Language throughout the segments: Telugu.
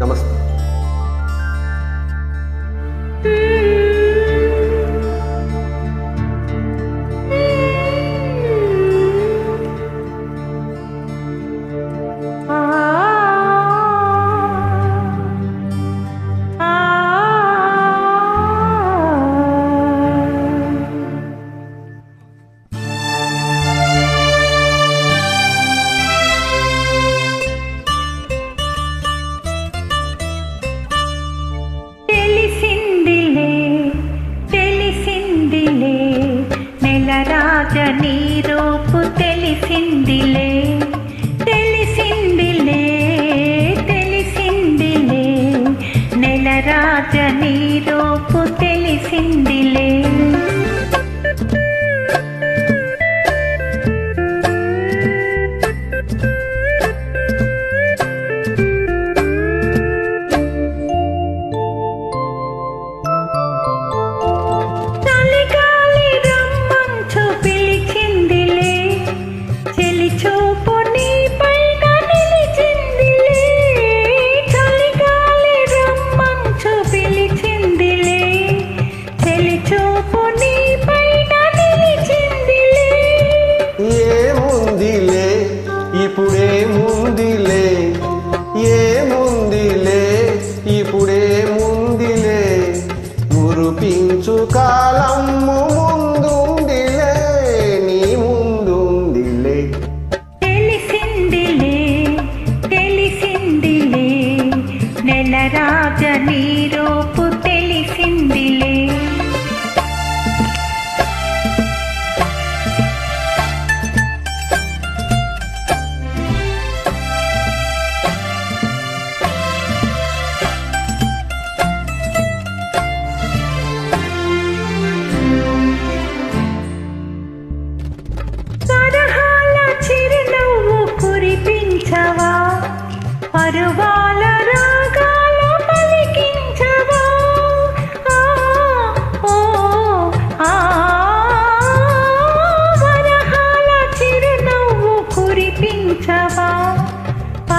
नमस्ते। നീലരാജനീ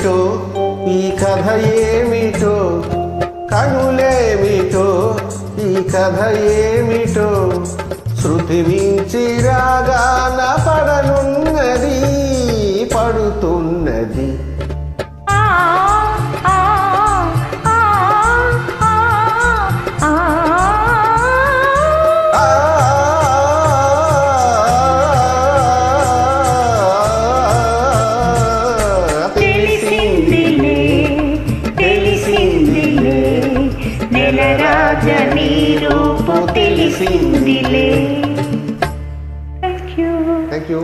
ఏమిటో? ఈ కథ ఏమిటో? కనులేమిటో? ఈ కథ ఏమిటో? శృతి మించి రాగ రాజ నీ రూపు తెలిసిందిలే. Thank you